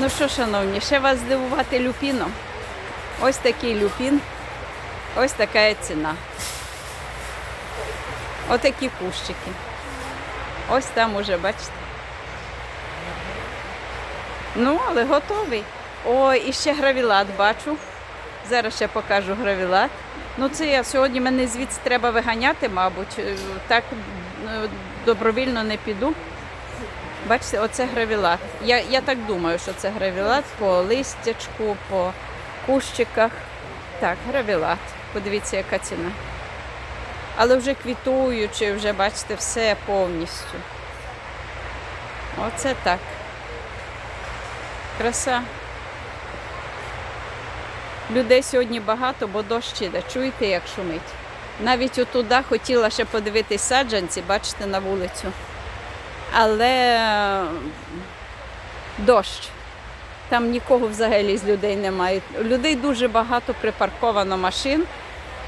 Ну що, шановні, ще вас здивувати люпіном. Ось такий люпін, ось така ціна. Отакі кущики. Ось там уже, бачите. Ну, але готовий. О, і ще гравілат бачу. Зараз ще покажу гравілат. Ну, це я сьогодні мене звідси треба виганяти, мабуть. Е, Так е, добровільно не піду. Бачите, оце гравілат. Я, я так думаю, що це гравілат по листячку, по кущиках. Так, гравілат. Подивіться, яка ціна. Але вже квітуючи, вже бачите, все повністю. Оце так. Краса. Людей сьогодні багато, бо дощ іде. Чуєте, як шумить? Навіть отуда хотіла ще подивитись саджанці, бачите, на вулицю. Але дощ. Там нікого взагалі з людей немає. Людей дуже багато припарковано машин,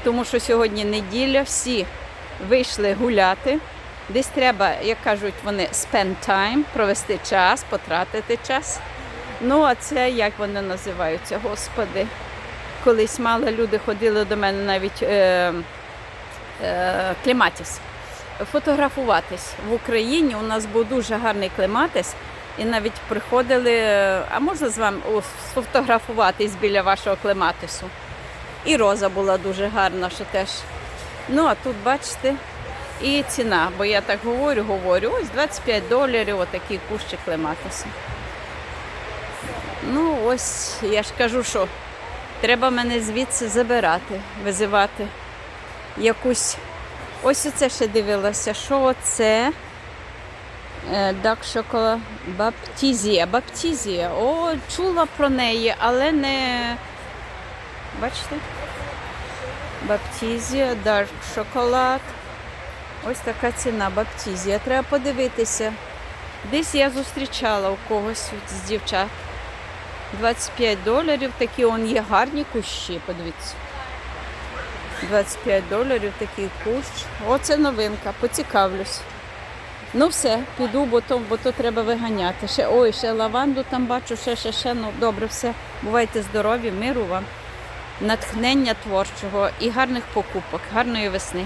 тому що сьогодні неділя, всі вийшли гуляти. Десь треба, як кажуть вони, spend time, провести час, потратити час. Ну, а це як вони називаються, господи. Колись мало люди ходили до мене навіть е, е, кліматіс. Фотографуватись в Україні. У нас був дуже гарний кліматис, і навіть приходили, е, а можна з вами сфотографуватись біля вашого кліматису. І роза була дуже гарна, що теж. Ну, а тут бачите, і ціна, бо я так говорю, говорю, ось 25 доларів, отакий кущик клематису. Ну, ось я ж кажу, що треба мене звідси забирати, визивати якусь. Ось оце ще дивилася, що це Дак шоколад Баптізія. Баптізія. О, чула про неї, але не. Бачите? Баптізія, дарк шоколад. Ось така ціна Баптізія. Треба подивитися. Десь я зустрічала у когось з дівчат. 25 доларів, такі он є гарні кущі, подивіться. 25 доларів такий кущ. Оце новинка, поцікавлюсь. Ну все, піду, бо то, бо то треба виганяти. Ще, ой, ще лаванду там бачу, ще, ще, ще. Ну добре, все. Бувайте здорові, миру вам, натхнення творчого і гарних покупок, гарної весни.